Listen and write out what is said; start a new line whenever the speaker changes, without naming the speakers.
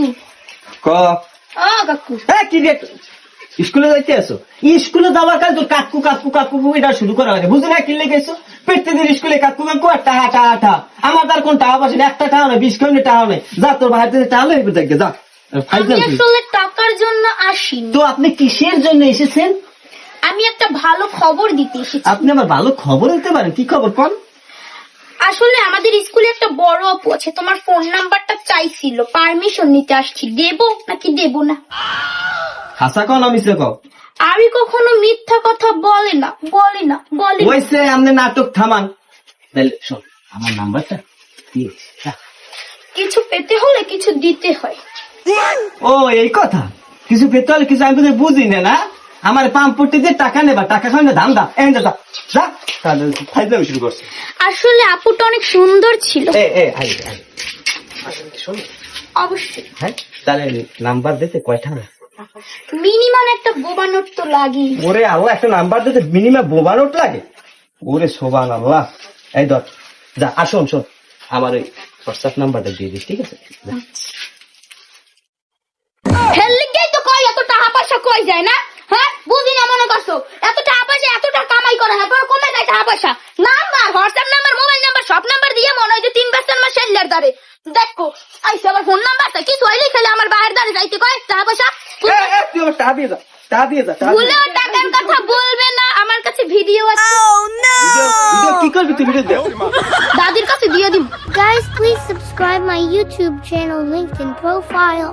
কাকু।
ক?
ও কাকু।
হ্যাঁ কি রে? স্কুলে যাইতে আছো? স্কুলে যাওয়ার কাজ তোর কাকু কাকু কাকু এটা শুরু করা হয় বুঝে না কি লেগেছো প্রত্যেকদিন স্কুলে কাকু কাকু আর টাহা টাহা টাহা আমার তার কোন টাকা পয়সা একটা টাকা নেই বিশ কমিটি টাকা নেই। যা তোর বাড়িতে টাকা লই দেখে যা।
আমি
ফাইজলাম তুই।
আসলে টাকার জন্য
তো আপনি কিসের জন্য এসেছেন?
আমি একটা ভালো খবর দিতে এসেছি।
আপনি আমার ভালো খবর দিতে পারেন। কি খবর? কোন?
আসলে আমাদের স্কুলে আপু আছে তোমার ফোন নাম্বারটা চাইছিল পারমিশন নিতে আসছি দেবো নাকি দেবো না?
হাসা কন আমি সে কও
আমি কখনো মিথ্যা কথা বলে না বলে না বলে না।
ওইসে আপনি নাটক থামান। তাহলে শোন আমার নাম্বারটা দিয়ে।
কিছু পেতে হলে কিছু দিতে হয়।
ও এই কথা। কিছু পেতে হলে কিছু আমি বুঝি না না? আমার পাম্প দিয়ে টাকা নেবা টাকা খাওয়া দাম দা এন যা যা। তাহলে ফাইজলামি শুরু করছে।
আসলে আপুটা অনেক সুন্দর ছিল।
এ এ আই আই শোন
অবশ্যই।
হ্যাঁ তাহলে নাম্বার দিতে কয়টা
মিনিমাম একটা বোবা নোট তো লাগেই।
ওরে আল্লাহ একটা নাম্বার দিতে মিনিমাম বোবা নোট লাগে? ওরে সোবান আল্লাহ এই ধর যা আসুন শোন। আমার ওই হোয়াটসঅ্যাপ নাম্বারটা দিয়ে দিস ঠিক আছে? যা।
হেললিগেই তো কই এত টাকা পয়সা কই যায় না হ্যাঁ বুঝি না মনে করছ এত টাকা পয়সা এত টাকা কামাই করে না তোর কমে যায় টাকা পয়সা। Number WhatsApp number mobile number সব নাম্বার দিয়ে মনে হয় যে তিন পাঁচটার মাস সেল্লার দ্বারে। দেখো আইসে আবার ফোন নাম্বারটা কি সইলে খেলে আমার বাইরের দ্বারে যাইতে কয়? টাকা পয়সা?
তুই আমার টাকা দিয়ে যা টাকা দিয়ে যা
ভুলেও টাকার কথা বলবে না আমার কাছে ভিডিও আছে।
ভিডিও ভিডিও কি করবি তুই? ভিডিও দে
দাদির কাছে দিয়ে
please subscribe my YouTube channel linked in profile.